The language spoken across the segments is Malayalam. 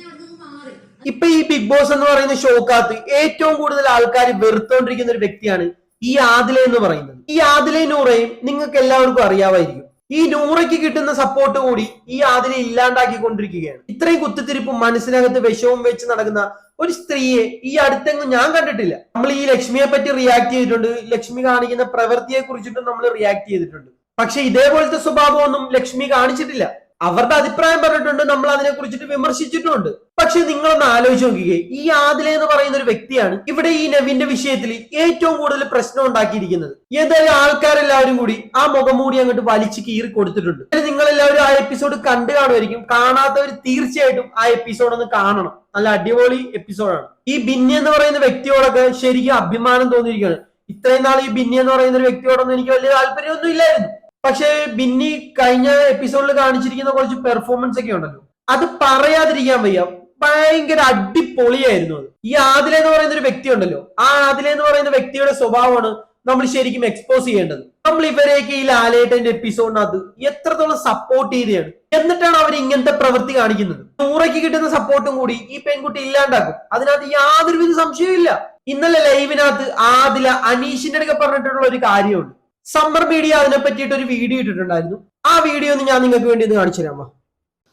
ഞാൻ മാറി. ഇപ്പൊ ഈ ബിഗ് ബോസ് എന്ന് പറയുന്ന ഷോക്കകത്ത് ഏറ്റവും കൂടുതൽ ആൾക്കാർ വെറുത്തോണ്ടിരിക്കുന്ന ഒരു വ്യക്തിയാണ് ഈ ആദില എന്ന് പറയുന്നത്. ഈ ആദിലെ നൂറയും നിങ്ങൾക്ക് എല്ലാവർക്കും അറിയാമായിരിക്കും. ഈ നൂറയ്ക്ക് കിട്ടുന്ന സപ്പോർട്ട് കൂടി ഈ ആദിലെ ഇല്ലാണ്ടാക്കിക്കൊണ്ടിരിക്കുകയാണ്. ഇത്രയും കുത്തിത്തിരിപ്പും മനസ്സിനകത്ത് വിഷവും വെച്ച് നടക്കുന്ന ഒരു സ്ത്രീയെ ഈ അടുത്തെങ്ങും ഞാൻ കണ്ടിട്ടില്ല. നമ്മൾ ഈ ലക്ഷ്മിയെ പറ്റി റിയാക്ട് ചെയ്തിട്ടുണ്ട്. ലക്ഷ്മി കാണിക്കുന്ന പ്രവൃത്തിയെ കുറിച്ചിട്ടും നമ്മൾ റിയാക്ട് ചെയ്തിട്ടുണ്ട്. പക്ഷെ ഇതേപോലത്തെ സ്വഭാവമൊന്നും ലക്ഷ്മി കാണിച്ചിട്ടില്ല. അവരുടെ അഭിപ്രായം പറഞ്ഞിട്ടുണ്ട് നമ്മൾ അതിനെ കുറിച്ചിട്ട് വിമർശിച്ചിട്ടുമുണ്ട് പക്ഷെ നിങ്ങളൊന്ന് ആലോചിച്ച് നോക്കിക്കേ ഈ ആദില എന്ന് പറയുന്ന ഒരു വ്യക്തിയാണ് ഇവിടെ ഈ നവിന്റെ വിഷയത്തിൽ ഏറ്റവും കൂടുതൽ പ്രശ്നം ഉണ്ടാക്കിയിരിക്കുന്നത്. ഏതായാലും ആൾക്കാരെല്ലാവരും കൂടി ആ മുഖംമൂടി അങ്ങോട്ട് വലിച്ച് കീറി കൊടുത്തിട്ടുണ്ട്. നിങ്ങൾ എല്ലാവരും ആ എപ്പിസോഡ് കണ്ടു കാണുമായിരിക്കും. കാണാത്തവർ തീർച്ചയായിട്ടും ആ എപ്പിസോഡ് ഒന്ന് കാണണം. നല്ല അടിപൊളി എപ്പിസോഡാണ് ഈ ബിന്നി എന്ന് പറയുന്ന വ്യക്തിയോടൊക്കെ ശരിക്കും അഭിമാനം തോന്നിയിരിക്കുകയാണ്. ഇത്രയും നാൾ ഈ ബിന്നി എന്ന് പറയുന്ന ഒരു വ്യക്തിയോടൊന്നും എനിക്ക് വലിയ താല്പര്യമൊന്നും ഇല്ലായിരുന്നു. പക്ഷേ ബിന്നി കഴിഞ്ഞ എപ്പിസോഡിൽ കാണിച്ചിരിക്കുന്ന കുറച്ച് പെർഫോമൻസ് ഒക്കെ ഉണ്ടല്ലോ. അത് പറയാതിരിക്കാൻ വയ്യ. ഭയങ്കര അടിപൊളിയായിരുന്നു അത്. ഈ ആദില എന്ന് പറയുന്ന ഒരു വ്യക്തി ഉണ്ടല്ലോ. ആ ആദില എന്ന് പറയുന്ന വ്യക്തിയുടെ സ്വഭാവമാണ് നമ്മൾ ശരിക്കും എക്സ്പോസ് ചെയ്യേണ്ടത്. നമ്മൾ ഇവരെയൊക്കെ ഈ ലാലേട്ടന്റെ എപ്പിസോഡിനകത്ത് എത്രത്തോളം സപ്പോർട്ട് ചെയ്തെയാണ്. എന്നിട്ടാണ് അവർ ഇങ്ങനത്തെ പ്രവൃത്തി കാണിക്കുന്നത്. നൂറയ്ക്ക് കിട്ടുന്ന സപ്പോർട്ടും കൂടി ഈ പെൺകുട്ടി ഇല്ലാണ്ടാക്കും. അതിനകത്ത് യാതൊരുവിധ സംശയവും ഇല്ല ഇന്നലെ ലൈവിനകത്ത് ആദില അനീഷിന്റെ അടുക്കെ പറഞ്ഞിട്ടുള്ള ഒരു കാര്യമുണ്ട്. സമ്മർ മീഡിയ അതിനെ പറ്റിയിട്ട് ഒരു വീഡിയോ ഇട്ടിട്ടുണ്ടായിരുന്നു. ആ വീഡിയോ ഒന്ന് ഞാൻ നിങ്ങൾക്ക് വേണ്ടി ഒന്ന് കാണിച്ചു തരാമോ?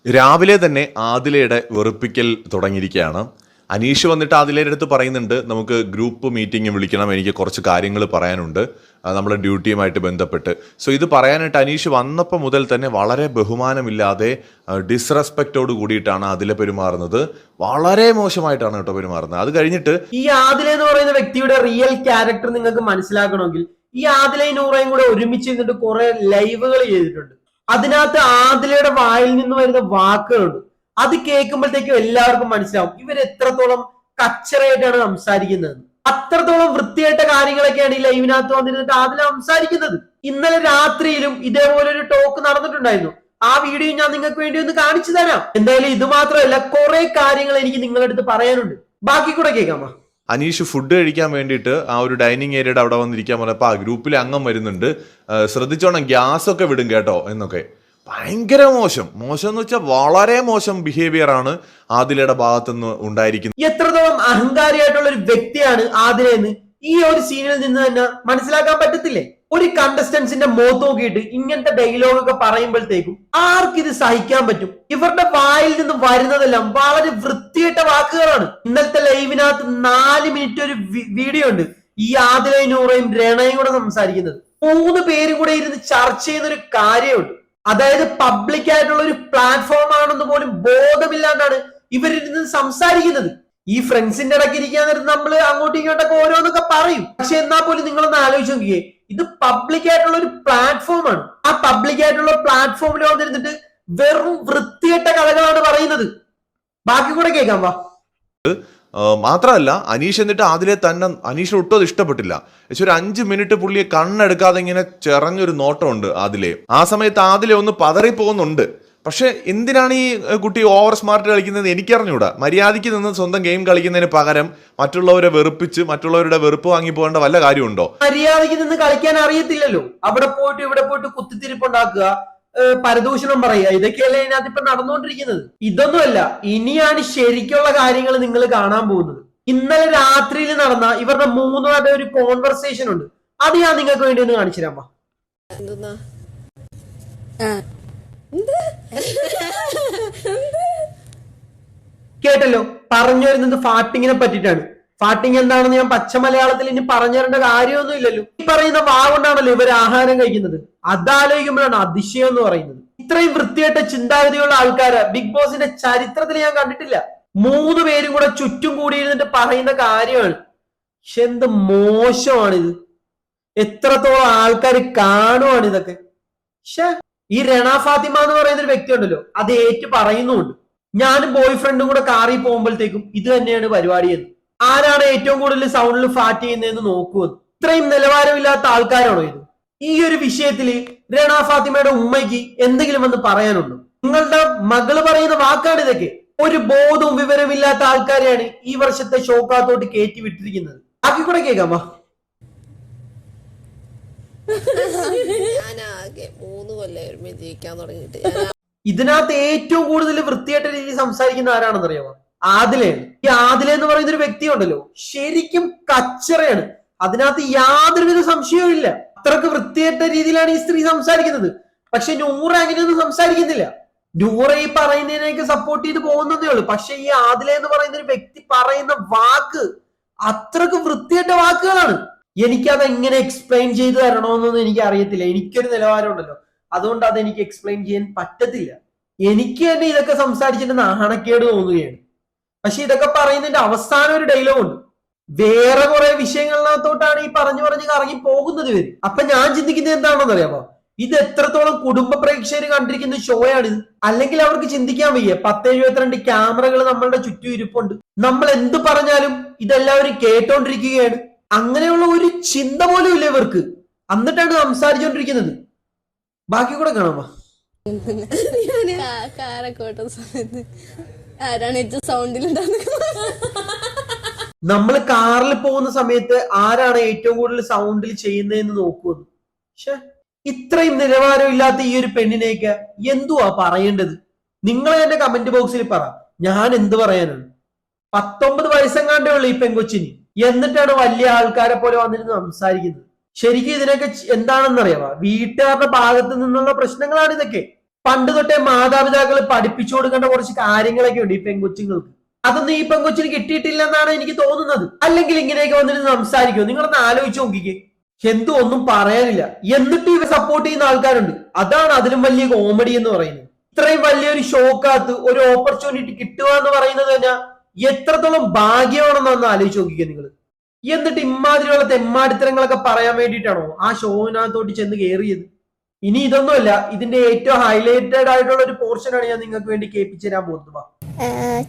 രാവിലെ തന്നെ ആദിലയുടെ വെറുപ്പിക്കൽ തുടങ്ങിയിരിക്കുകയാണ്. അനീഷ് വന്നിട്ട് ആദിലയുടെ അടുത്ത് പറയുന്നുണ്ട് നമുക്ക് ഗ്രൂപ്പ് മീറ്റിംഗ് വിളിക്കണം എനിക്ക് കുറച്ച് കാര്യങ്ങൾ പറയാനുണ്ട്. നമ്മുടെ ഡ്യൂട്ടിയുമായിട്ട് ബന്ധപ്പെട്ട്. സോ ഇത് പറയാനായിട്ട് അനീഷ് വന്നപ്പോൾ മുതൽ തന്നെ വളരെ ബഹുമാനമില്ലാതെ ഡിസ്റെസ്പെക്റ്റോട് കൂടിയിട്ടാണ് അതിലെ പെരുമാറുന്നത്. വളരെ മോശമായിട്ടാണ് കേട്ടോ പെരുമാറുന്നത്. അത് കഴിഞ്ഞിട്ട് ഈ ആദില എന്ന് പറയുന്ന വ്യക്തിയുടെ റിയൽ ക്യാരക്ടർ നിങ്ങൾക്ക് മനസ്സിലാക്കണമെങ്കിൽ ഈ ആദിലയും നൂറയും കൂടെ ഒരുമിച്ച് നിന്നിട്ട് കുറെ ലൈവുകൾ ചെയ്തിട്ടുണ്ട്. അതിനകത്ത് ആദിലയുടെ വായിൽ നിന്ന് വരുന്ന വാക്കുകളുണ്ട്. അത് കേൾക്കുമ്പോഴത്തേക്കും എല്ലാവർക്കും മനസ്സിലാവും. ഇവർ എത്രത്തോളം കച്ചറയായിട്ടാണ് സംസാരിക്കുന്നത്. അത്രത്തോളം വൃത്തിയായിട്ട കാര്യങ്ങളൊക്കെയാണ് ഈ ലൈവിനകത്ത് വന്നിരുന്നിട്ട് ആദില സംസാരിക്കുന്നത്. ഇന്നലെ രാത്രിയിലും ഇതേപോലെ ഒരു ടോക്ക് നടന്നിട്ടുണ്ടായിരുന്നു. ആ വീഡിയോ ഞാൻ നിങ്ങൾക്ക് വേണ്ടി ഒന്ന് കാണിച്ചു തരാം. എന്തായാലും ഇത് മാത്രമല്ല കുറെ കാര്യങ്ങൾ എനിക്ക് നിങ്ങളുടെ അടുത്ത് പറയാനുണ്ട്. ബാക്കി കൂടെ കേൾക്കാമോ? അനീഷ് ഫുഡ് കഴിക്കാൻ വേണ്ടിയിട്ട് ആ ഒരു ഡൈനിങ് ഏരിയയുടെ അവിടെ വന്നിരിക്കാൻ പറഞ്ഞപ്പോൾ ആ ഗ്രൂപ്പിലെ അംഗം വരുന്നുണ്ട്. ശ്രദ്ധിച്ചോണം ഗ്യാസ് ഒക്കെ വിടും കേട്ടോ എന്നൊക്കെ. ഭയങ്കര മോശം. മോശം എന്ന് വെച്ചാൽ വളരെ മോശം ബിഹേവിയർ ആണ് ആദിലയുടെ ഭാഗത്തുനിന്ന് ഉണ്ടായിരിക്കുന്നത്. എത്രത്തോളം അഹങ്കാരിയായിട്ടുള്ള ഒരു വ്യക്തിയാണ് ആദിലെന്ന് ഈ ഒരു സീനിൽ നിന്ന് തന്നെ മനസ്സിലാക്കാൻ പറ്റത്തില്ലേ? ഒരു കണ്ടസ്റ്റൻസിന്റെ മുഖത്ത് നോക്കിയിട്ട് ഇങ്ങനത്തെ ഡയലോഗ് ഒക്കെ പറയുമ്പോഴത്തേക്കും ഇത് സഹിക്കാൻ പറ്റും? ഇവരുടെ വായിൽ നിന്ന് വരുന്നതെല്ലാം വളരെ വൃത്തിയിട്ട വാക്കുകളാണ്. ഇന്നലത്തെ ലൈവിനകത്ത് നാല് മിനിറ്റ് ഒരു വീഡിയോ ഉണ്ട്. ഈ ആദിലയും നൂറയും രണയും കൂടെ സംസാരിക്കുന്നത്. മൂന്ന് പേരും കൂടെ ഇരുന്ന് ചർച്ച ചെയ്യുന്ന ഒരു കാര്യമുണ്ട്. അതായത് പബ്ലിക് ആയിട്ടുള്ള ഒരു പ്ലാറ്റ്ഫോം ആണെന്ന് പോലും ബോധമില്ലാണ്ടാണ് ഇവരിരുന്ന് സംസാരിക്കുന്നത്. ഈ ഫ്രണ്ട്സിന്റെ ഇടയ്ക്ക് ഇരിക്കാൻ നേരം നമ്മൾ അങ്ങോട്ടും ഇങ്ങോട്ടൊക്കെ ഓരോന്നൊക്കെ പറയും. പക്ഷെ എന്നാൽ പോലും നിങ്ങളൊന്ന് ആലോചിച്ച് നോക്കിയേ. ഇത് പബ്ലിക് ആയിട്ടുള്ള ഒരു പ്ലാറ്റ്ഫോം ആണ്. ആ പബ്ലിക് ആയിട്ടുള്ള പ്ലാറ്റ്ഫോമിൽ വന്നിരുന്നിട്ട് വെറും വൃത്തികെട്ട കഥകളാണ് പറയുന്നത്. ബാക്കി കൂടെ കേൾക്കാം വാ. മാത്രമല്ല അനീഷ് എന്നിട്ട് അതിലെ തന്നെ അനീഷ് ഒട്ടും അത് ഇഷ്ടപ്പെട്ടില്ല. പക്ഷെ ഒരു അഞ്ച് മിനിറ്റ് പുള്ളിയെ കണ്ണെടുക്കാതെ ഇങ്ങനെ ചെറഞ്ഞൊരു നോട്ടമുണ്ട് ആദിലെ ആ സമയത്ത് ആദിലെ ഒന്ന് പതറി പോകുന്നുണ്ട് പക്ഷെ എന്തിനാണ് ഈ കുട്ടി ഓവർ സ്മാർട്ട് കളിക്കുന്നത് എനിക്കറിഞ്ഞൂടാ. മര്യാദയ്ക്ക് നിന്ന് സ്വന്തം ഗെയിം കളിക്കുന്നതിന് പകരം മറ്റുള്ളവരെ വെറുപ്പിച്ച് മറ്റുള്ളവരുടെ വെറുപ്പ് വാങ്ങി പോകേണ്ട വല്ല കാര്യമുണ്ടോ? മര്യാദയ്ക്ക് നിന്ന് കളിക്കാൻ അറിയത്തില്ലല്ലോ. അവിടെ പോയിട്ട് ഇവിടെ പോയിട്ട് കുത്തിത്തിരിപ്പുണ്ടാക്കുക പരദൂഷണം പറയുക ഇതൊക്കെയല്ലേ ഇതിനകത്ത് ഇപ്പൊ നടന്നുകൊണ്ടിരിക്കുന്നത്. ഇതൊന്നുമല്ല ഇനിയാണ് ശരിക്കുള്ള കാര്യങ്ങൾ നിങ്ങൾ കാണാൻ പോകുന്നത്. ഇന്നലെ രാത്രിയിൽ നടന്ന ഇവരുടെ മൂന്നുപേരുടെ ഒരു കോൺവെർസേഷൻ ഉണ്ട്. അത് ഞാൻ നിങ്ങൾക്ക് വേണ്ടി ഒന്ന് കാണിച്ചു തരാം കേട്ടല്ലോ? പറഞ്ഞു വരുന്നത് ഫാട്ടിങ്ങിനെ പറ്റിയിട്ടാണ്. ഫാട്ടിങ് എന്താണെന്ന് ഞാൻ പച്ച മലയാളത്തിൽ ഇനി പറഞ്ഞു തരേണ്ട കാര്യമൊന്നും ഇല്ലല്ലോ ഈ പറയുന്ന വാ കൊണ്ടാണല്ലോ ഇവർ ആഹാരം കഴിക്കുന്നത്. അതാലോചിക്കുമ്പോഴാണ് അതിശയം എന്ന് പറയുന്നത്. ഇത്രയും വൃത്തിയായിട്ട ചിന്താഗതിയുള്ള ആൾക്കാര്. ബിഗ് ബോസിന്റെ ചരിത്രത്തിൽ ഞാൻ കണ്ടിട്ടില്ല. മൂന്ന് പേരും കൂടെ ചുറ്റും കൂടിയിരുന്നിട്ട് പറയുന്ന കാര്യമാണ്. പക്ഷെ എന്ത് മോശമാണിത്. എത്രത്തോളം ആൾക്കാർ കാണുവാണ് ഇതൊക്കെ. ശ്ശേ. ഈ രണ ഫാത്തിമ എന്ന് പറയുന്ന ഒരു വ്യക്തി ഉണ്ടല്ലോ അത് ഏറ്റു പറയുന്നുണ്ട്. ഞാനും ബോയ് ഫ്രണ്ടും കൂടെ കാറി പോകുമ്പോഴത്തേക്കും ഇത് തന്നെയാണ് പരിപാടി എന്ന്. ആരാണ് ഏറ്റവും കൂടുതൽ സൗണ്ടിൽ ഫാറ്റ് ചെയ്യുന്നതെന്ന് നോക്കുമെന്ന് ഇത്രയും നിലവാരമില്ലാത്ത ആൾക്കാരാണോ ഇത്? ഈ ഒരു വിഷയത്തിൽ രണ ഫാത്തിമയുടെ ഉമ്മയ്ക്ക് എന്തെങ്കിലും ഒന്ന് പറയാനുണ്ടോ? നിങ്ങളുടെ മകൾ പറയുന്ന വാക്കാണ് ഇതൊക്കെ. ഒരു ബോധവും വിവരമില്ലാത്ത ആൾക്കാരെയാണ് ഈ വർഷത്തെ ഷോക്കാത്തോട്ട് കയറ്റി വിട്ടിരിക്കുന്നത്. ബാക്കി കൂടെ കേൾക്കാമോ? ഇതിനകത്ത് ഏറ്റവും കൂടുതൽ വൃത്തിയായിട്ട രീതി സംസാരിക്കുന്ന ആരാണെന്ന് അറിയാമോ ആദിലയാണ് ഈ ആദില എന്ന് പറയുന്ന ഒരു വ്യക്തി ഉണ്ടല്ലോ ശരിക്കും കച്ചറയാണ്. അതിനകത്ത് യാതൊരുവിധ സംശയവും ഇല്ല. അത്രയ്ക്ക് വൃത്തിയായിട്ട രീതിയിലാണ് ഈ സ്ത്രീ സംസാരിക്കുന്നത്. പക്ഷെ നൂറ അങ്ങനെയൊന്നും സംസാരിക്കുന്നില്ല. നൂറ ഈ പറയുന്നതിനേക്ക് സപ്പോർട്ട് ചെയ്ത് പോകുന്നതേ ഉള്ളൂ. പക്ഷെ ഈ ആദില എന്ന് പറയുന്ന ഒരു വ്യക്തി പറയുന്ന വാക്ക് അത്രയ്ക്ക് വൃത്തിയായിട്ട വാക്കുകളാണ്. എനിക്കത് എങ്ങനെ എക്സ്പ്ലെയിൻ ചെയ്തു തരണമെന്നൊന്നും എനിക്ക് അറിയത്തില്ല എനിക്കൊരു നിലവാരമുണ്ടല്ലോ അതുകൊണ്ട് അത് എനിക്ക് എക്സ്പ്ലെയിൻ ചെയ്യാൻ പറ്റത്തില്ല. എനിക്ക് തന്നെ ഇതൊക്കെ സംസാരിച്ചിട്ട് നാണക്കേട് തോന്നുകയാണ്. പക്ഷെ ഇതൊക്കെ പറയുന്നതിന്റെ അവസാനം ഒരു ഡയലോഗ് ഉണ്ട്. വേറെ കുറെ വിഷയങ്ങളിനകത്തോട്ടാണ് ഈ പറഞ്ഞു പറഞ്ഞ് കറങ്ങി പോകുന്നത് ഇവർ. അപ്പൊ ഞാൻ ചിന്തിക്കുന്നത് എന്താണെന്ന് അറിയാമോ ഇത് എത്രത്തോളം കുടുംബ പ്രേക്ഷകർ കണ്ടിരിക്കുന്ന ഷോയാണ് ഇത്. അല്ലെങ്കിൽ അവർക്ക് ചിന്തിക്കാൻ വയ്യ. പത്ത് എഴുപത്തിരണ്ട് ക്യാമറകൾ നമ്മളുടെ ചുറ്റും ഇരിപ്പുണ്ട്. നമ്മൾ എന്ത് പറഞ്ഞാലും ഇതെല്ലാവരും കേട്ടോണ്ടിരിക്കുകയാണ്. അങ്ങനെയുള്ള ഒരു ചിന്ത പോലും ഇല്ല ഇവർക്ക്. എന്നിട്ടാണ് സംസാരിച്ചോണ്ടിരിക്കുന്നത്. ബാക്കി കൂടെ കാണാമോ കാ- കാറൊക്കെ സമയത്ത്. ആരാണ് ഏറ്റവും സൗണ്ടിലുണ്ടാകുന്നത് നമ്മൾ കാറിൽ പോകുന്ന സമയത്ത് ആരാണ് ഏറ്റവും കൂടുതൽ സൗണ്ടിൽ ചെയ്യുന്നതെന്ന് നോക്കുമെന്ന് പക്ഷെ ഇത്രയും നിലവാരം ഇല്ലാത്ത ഈ ഒരു പെണ്ണിനെയൊക്കെ എന്തുവാ പറയേണ്ടത്? നിങ്ങൾ എന്റെ കമന്റ് ബോക്സിൽ പറ. ഞാൻ എന്ത് പറയാനാണ്? പത്തൊമ്പത് വയസ്സെങ്ങാണ്ടേ ഉള്ളു ഈ പെങ്കൊച്ചിന് എന്നിട്ടാണ് വലിയ ആൾക്കാരെ പോലെ വന്നിരുന്ന് സംസാരിക്കുന്നത്. ശരിക്കും ഇതിനൊക്കെ എന്താണെന്ന് അറിയാമോ വീട്ടുകാരുടെ ഭാഗത്ത് നിന്നുള്ള പ്രശ്നങ്ങളാണ് ഇതൊക്കെ. പണ്ട് തൊട്ടേ മാതാപിതാക്കൾ പഠിപ്പിച്ചു കൊടുക്കേണ്ട കുറച്ച് കാര്യങ്ങളൊക്കെ ഉണ്ട് ഈ പെൺകൊച്ചുങ്ങൾക്ക്. അതൊന്നും ഈ പെൺകൊച്ചിന് കിട്ടിയിട്ടില്ല എന്നാണ് എനിക്ക് തോന്നുന്നത്. അല്ലെങ്കിൽ ഇങ്ങനെയൊക്കെ വന്നിരുന്ന് സംസാരിക്കുമോ നിങ്ങളൊന്ന് ആലോചിച്ച് നോക്കിക്കേ. എന്തു ഒന്നും പറയാനില്ല. എന്നിട്ട് ഇവ സപ്പോർട്ട് ചെയ്യുന്ന ആൾക്കാരുണ്ട്. അതാണ് അതിലും വലിയ കോമഡി എന്ന് പറയുന്നത്. ഇത്രയും വലിയൊരു ഷോക്കാത്ത് ഒരു ഓപ്പർച്യൂണിറ്റി കിട്ടുക എന്ന് പറയുന്നത് തന്നെ എത്രത്തോളം ഭാഗ്യമാണെന്ന് ഒന്ന് ആലോചിച്ച് നോക്കിക്കേ നിങ്ങൾ എന്നിട്ട് ഇമാതിരിയുള്ള തെമ്മാടിത്തരങ്ങളൊക്കെ പറയാൻ വേണ്ടിയിട്ടാണോ ആ ഷോവിനകത്തോട്ട് ചെന്ന് കയറിയത്? ഇനി ഇതൊന്നുമല്ല ഇതിന്റെ ഏറ്റവും ഹൈലൈറ്റഡ് ആയിട്ടുള്ള ഒരു പോർഷനാണ് ഞാൻ നിങ്ങൾക്ക് വേണ്ടി കേൾപ്പിച്ചു തരാൻ പോകുന്നത്. വാ.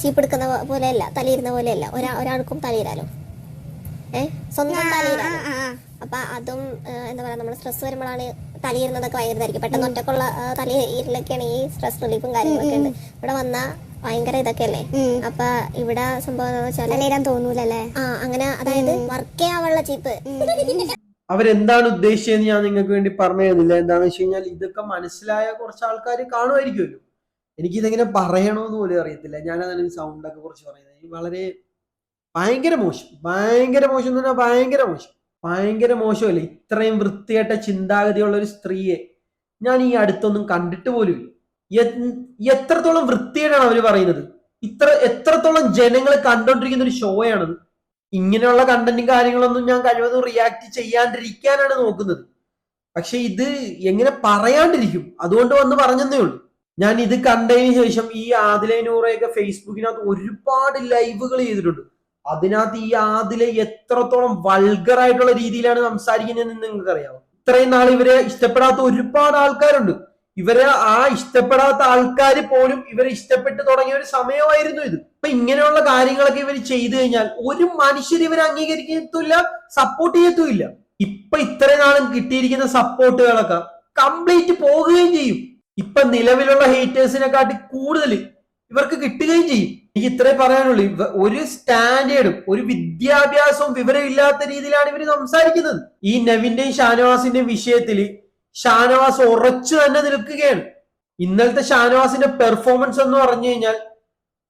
ചീപ്പെടുക്കുന്ന പോലെയല്ല തലയിരുന്ന പോലെയല്ല. ഒരാ ഒരാൾക്കും തലയിരാലോ ഏ സ്വന്തം തലയിരാലോ അപ്പൊ അതും എന്താ പറയാ നമ്മൾ സ്ട്രെസ് വരുമ്പോഴാണ് തലയിരുന്നതൊക്കെ ഭയങ്കരതായിരിക്കും പെട്ടെന്ന് ഒറ്റക്കുള്ള തലയിരിലൊക്കെയാണ് ഈ സ്ട്രെസ് റിലീഫും കാര്യങ്ങളൊക്കെ ഉണ്ട്. ഇവിടെ വന്ന ഭയങ്കര ഇതൊക്കെ അല്ലേ അപ്പൊ ഇവിടെ സംഭവം തലയിരാൻ തോന്നൂലല്ലേ? ആ അങ്ങനെ അതായത് വർക്ക് ചെയ്യാനുള്ള ചീപ്പ് അവരെന്താണ് ഉദ്ദേശിച്ചതെന്ന് ഞാൻ നിങ്ങൾക്ക് വേണ്ടി പറഞ്ഞു തരുന്നില്ല എന്താണെന്ന് വെച്ച് കഴിഞ്ഞാൽ ഇതൊക്കെ മനസ്സിലായ കുറച്ച് ആൾക്കാർ കാണുമായിരിക്കുമല്ലോ. എനിക്കിതെങ്ങനെ പറയണമെന്ന് പോലും അറിയത്തില്ല. ഞാനതാണ് സൗണ്ടൊക്കെ കുറച്ച് പറയുന്നത്. വളരെ ഭയങ്കര മോശം. ഭയങ്കര മോശം എന്ന് പറഞ്ഞാൽ ഭയങ്കര മോശം. ഭയങ്കര മോശമല്ലേ? ഇത്രയും വൃത്തികെട്ട ചിന്താഗതിയുള്ള ഒരു സ്ത്രീയെ ഞാൻ ഈ അടുത്തൊന്നും കണ്ടിട്ട് പോലുമില്ല. എത്രത്തോളം വൃത്തിയാണ് അവർ പറയുന്നത്. ഇത്ര എത്രത്തോളം ജനങ്ങൾ കണ്ടോണ്ടിരിക്കുന്ന ഒരു ഷോയാണത് ഇങ്ങനെയുള്ള കണ്ടന്റും കാര്യങ്ങളൊന്നും ഞാൻ കഴിവതും റിയാക്ട് ചെയ്യാണ്ടിരിക്കാനാണ് നോക്കുന്നത്. പക്ഷെ ഇത് എങ്ങനെ പറയാണ്ടിരിക്കും? അതുകൊണ്ട് വന്ന് പറഞ്ഞതേ ഉള്ളൂ. ഞാൻ ഇത് കണ്ടതിന് ശേഷം ഈ ആദിലെ നൂറയൊക്കെ ഫേസ്ബുക്കിനകത്ത് ഒരുപാട് ലൈവുകൾ ചെയ്തിട്ടുണ്ട്. അതിനകത്ത് ഈ ആദിലെ എത്രത്തോളം വൾഗർ ആയിട്ടുള്ള രീതിയിലാണ് സംസാരിക്കുന്നതെന്ന് നിങ്ങൾക്ക് അറിയാമോ ഇത്രയും നാൾ ഇവരെ ഇഷ്ടപ്പെടാത്ത ഒരുപാട് ആൾക്കാരുണ്ട്. ഇവരെ ആ ഇഷ്ടപ്പെടാത്ത ആൾക്കാർ പോലും ഇവർ ഇഷ്ടപ്പെട്ട് തുടങ്ങിയ ഒരു സമയമായിരുന്നു ഇത്. അപ്പൊ ഇങ്ങനെയുള്ള കാര്യങ്ങളൊക്കെ ഇവർ ചെയ്തു കഴിഞ്ഞാൽ ഒരു മനുഷ്യർ ഇവരെ അംഗീകരിക്കത്തില്ല സപ്പോർട്ട് ചെയ്യത്തുമില്ല. ഇപ്പൊ ഇത്രയും നാളും കിട്ടിയിരിക്കുന്ന സപ്പോർട്ടുകളൊക്കെ കംപ്ലീറ്റ് പോകുകയും ചെയ്യും. ഇപ്പൊ നിലവിലുള്ള ഹേറ്റേഴ്സിനെക്കാട്ടി കൂടുതൽ ഇവർക്ക് കിട്ടുകയും ചെയ്യും. എനിക്ക് ഇത്രേ പറയാനുള്ളൂ. ഒരു സ്റ്റാൻഡേർഡും ഒരു വിദ്യാഭ്യാസവും വിവരമില്ലാത്ത രീതിയിലാണ് ഇവർ സംസാരിക്കുന്നത്. ഈ നവിന്റെയും ഷാനവാസിന്റെയും വിഷയത്തിൽ ഷാനവാസ് ഉറച്ചു തന്നെ നിൽക്കുകയാണ്. ഇന്നലത്തെ ഷാനവാസിന്റെ പെർഫോമൻസ് എന്ന് പറഞ്ഞു കഴിഞ്ഞാൽ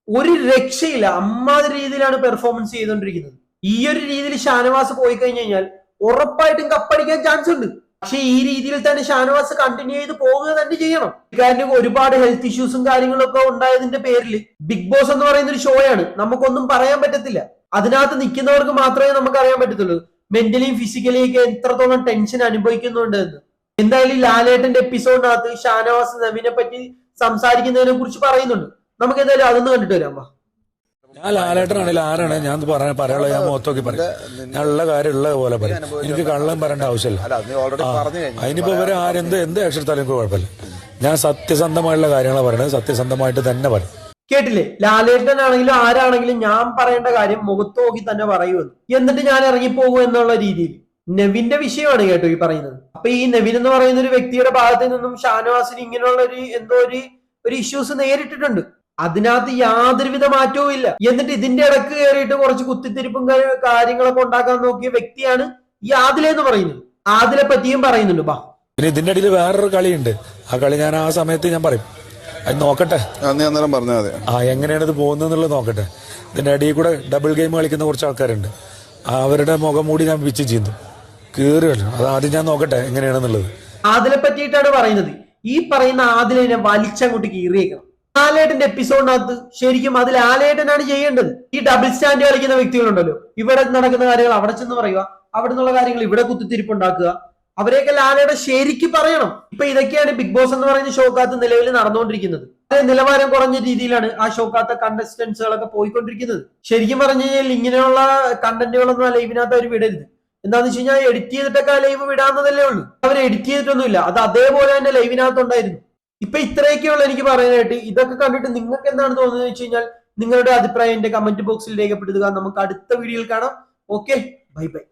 ഒരു രക്ഷയില്ല. അമ്മാതിരി രീതിയിലാണ് പെർഫോമൻസ് ചെയ്തുകൊണ്ടിരിക്കുന്നത്. ഈ ഒരു രീതിയിൽ ഷാനവാസ് പോയി കഴിഞ്ഞു കഴിഞ്ഞാൽ ഉറപ്പായിട്ടും കപ്പടിക്കാൻ ചാൻസ് ഉണ്ട്. പക്ഷെ ഈ രീതിയിൽ തന്നെ ഷാനവാസ് കണ്ടിന്യൂ ചെയ്ത് പോവുക തന്നെ ചെയ്യണം. കാരണം ഒരുപാട് ഹെൽത്ത് ഇഷ്യൂസും കാര്യങ്ങളും ഒക്കെ ഉണ്ടായതിന്റെ പേരിൽ ബിഗ് ബോസ് എന്ന് പറയുന്ന ഒരു ഷോയാണ് നമുക്കൊന്നും പറയാൻ പറ്റത്തില്ല. അതിനകത്ത് നിൽക്കുന്നവർക്ക് മാത്രമേ നമുക്ക് അറിയാൻ പറ്റത്തുള്ളൂ. മെന്റലിയും ഫിസിക്കലിയും ഒക്കെ എത്രത്തോളം ടെൻഷൻ അനുഭവിക്കുന്നുണ്ട് എന്ന്. എന്തായാലും ലാലേട്ടന്റെ എപ്പിസോഡിനകത്ത് ഷാനവാസ് നവീനെ പറ്റി സംസാരിക്കുന്നതിനെ കുറിച്ച് പറയുന്നുണ്ട്. നമുക്ക് എന്തായാലും അതൊന്ന് കണ്ടിട്ട് വരാം വാ. ഞാൻ ലാലേട്ടനാണെങ്കിൽ ആരാണ്? ഞാൻ പറയാൻ പറയാനുള്ള ഞാൻ മുഖത്തോക്കി പറയും. ഞാൻ ഉള്ള കാര്യം ഉള്ള പോലെ പറയും. എനിക്ക് കള്ളം പറയേണ്ട ആവശ്യമില്ല. അല്ല നീ ഓൾറെഡി പറഞ്ഞു കഴിഞ്ഞു. അതിനിപ്പോ ഇവരെ ആരെന്ത് എന്ത് അക്ഷരത്താലും എനിക്ക് കുഴപ്പമില്ല. ഞാൻ സത്യസന്ധമായുള്ള കാര്യങ്ങളാണ് പറയുന്നത് സത്യസന്ധമായിട്ട് തന്നെ പറയും. കേട്ടില്ലേ? ലാലേട്ടൻ ആണെങ്കിലും ആരാണെങ്കിലും ഞാൻ പറയേണ്ട കാര്യം മുഖത്തോക്കി തന്നെ പറയുമെന്ന്. എന്നിട്ട് ഞാൻ ഇറങ്ങിപ്പോകും എന്നുള്ള രീതിയിൽ. നെവിന്റെ വിഷയമാണ് കേട്ടോ ഈ പറയുന്നത്. അപ്പൊ ഈ നവിൻ എന്ന് പറയുന്ന ഒരു വ്യക്തിയുടെ ഭാഗത്ത് നിന്നും ഷാനവാസിന് ഇങ്ങനെയുള്ള ഒരു എന്തോ ഒരു ഒരു ഇഷ്യൂസ് നേരിട്ടിട്ടുണ്ട്. അതിനകത്ത് യാതൊരുവിധ മാറ്റവും ഇല്ല. എന്നിട്ട് ഇതിന്റെ ഇടയ്ക്ക് കയറിയിട്ട് കുറച്ച് കുത്തിത്തിരിപ്പും കാര്യങ്ങളൊക്കെ ഉണ്ടാക്കാൻ നോക്കിയ വ്യക്തിയാണ് ഈ ആദിലെ എന്ന് പറയുന്നത്. ആദിലെ പറ്റിയും പറയുന്നുണ്ട്. ബാ. പിന്നെ ഇതിന്റെ ഇടയിൽ വേറൊരു കളിയുണ്ട്. ആ കളി ഞാൻ ആ സമയത്ത് ഞാൻ പറയും. അത് നോക്കട്ടെ. അന്ന് അന്നേരം പറഞ്ഞാൽ മതി. ആ എങ്ങനെയാണ് ഇത് പോകുന്നതെന്നുള്ളത് നോക്കട്ടെ. ഇതിന്റെ അടിയിൽ കൂടെ ഡബിൾ ഗെയിം കളിക്കുന്ന കുറച്ച് ആൾക്കാരുണ്ട്. അവരുടെ മുഖം മൂടി ഞാൻ പിച്ച് ചെയ്യുന്നു. കീറുകയല്ലോ അത് ആദ്യം ഞാൻ നോക്കട്ടെ എങ്ങനെയാണെന്നുള്ളത്. ആദിലെ പറ്റിയിട്ടാണ് പറയുന്നത്. ഈ പറയുന്ന ആദിലിനെ വലിച്ചങ്ങോട്ട് കീറിയേക്കണം. ആലേട്ടന്റെ എപ്പിസോഡിനകത്ത് ശരിക്കും അതിൽ ആലേട്ടനാണ് ചെയ്യേണ്ടത്. ഈ ഡബിൾ സ്റ്റാൻഡ് കളിക്കുന്ന വ്യക്തികളുണ്ടല്ലോ. ഇവിടെ നടക്കുന്ന കാര്യങ്ങൾ അവിടെ ചെന്ന് പറയുക അവിടെ നിന്നുള്ള കാര്യങ്ങൾ ഇവിടെ കുത്തിത്തിരിപ്പുണ്ടാക്കുക അവരെയൊക്കെ ലാലയുടെ ശരിക്ക് പറയണം. ഇപ്പൊ ഇതൊക്കെയാണ് ബിഗ് ബോസ് എന്ന് പറയുന്ന ഷോക്കകത്ത് നിലവിൽ നടന്നുകൊണ്ടിരിക്കുന്നത്. നിലവാരം കുറഞ്ഞ രീതിയിലാണ് ആ ഷോക്കകത്തെ കണ്ടസ്റ്റൻസുകളൊക്കെ പോയിക്കൊണ്ടിരിക്കുന്നത്. ശരിക്കും പറഞ്ഞു കഴിഞ്ഞാൽ ഇങ്ങനെയുള്ള കണ്ടന്റുകളൊന്നും അല്ല ഇതിനകത്ത് അവർ വിടരുത്. എന്താന്ന് വെച്ച് കഴിഞ്ഞാൽ എഡിറ്റ് ചെയ്തിട്ടൊക്കെ ആ ലൈവ് വിടാന്നതല്ലേ ഉള്ളൂ. അവർ എഡിറ്റ് ചെയ്തിട്ടൊന്നുമില്ല. അത് അതേപോലെ തന്നെ ലൈവിനകത്തുണ്ടായിരുന്നു ഇപ്പൊ ഇത്രയൊക്കെയുള്ള എനിക്ക് പറയാനായിട്ട്. ഇതൊക്കെ കണ്ടിട്ട് നിങ്ങൾക്ക് എന്താണ് തോന്നുന്നത് വെച്ച് കഴിഞ്ഞാൽ നിങ്ങളുടെ അഭിപ്രായം എന്റെ കമന്റ് ബോക്സിൽ രേഖപ്പെടുത്തുക. നമുക്ക് അടുത്ത വീഡിയോയിൽ കാണാം. Okay bye bye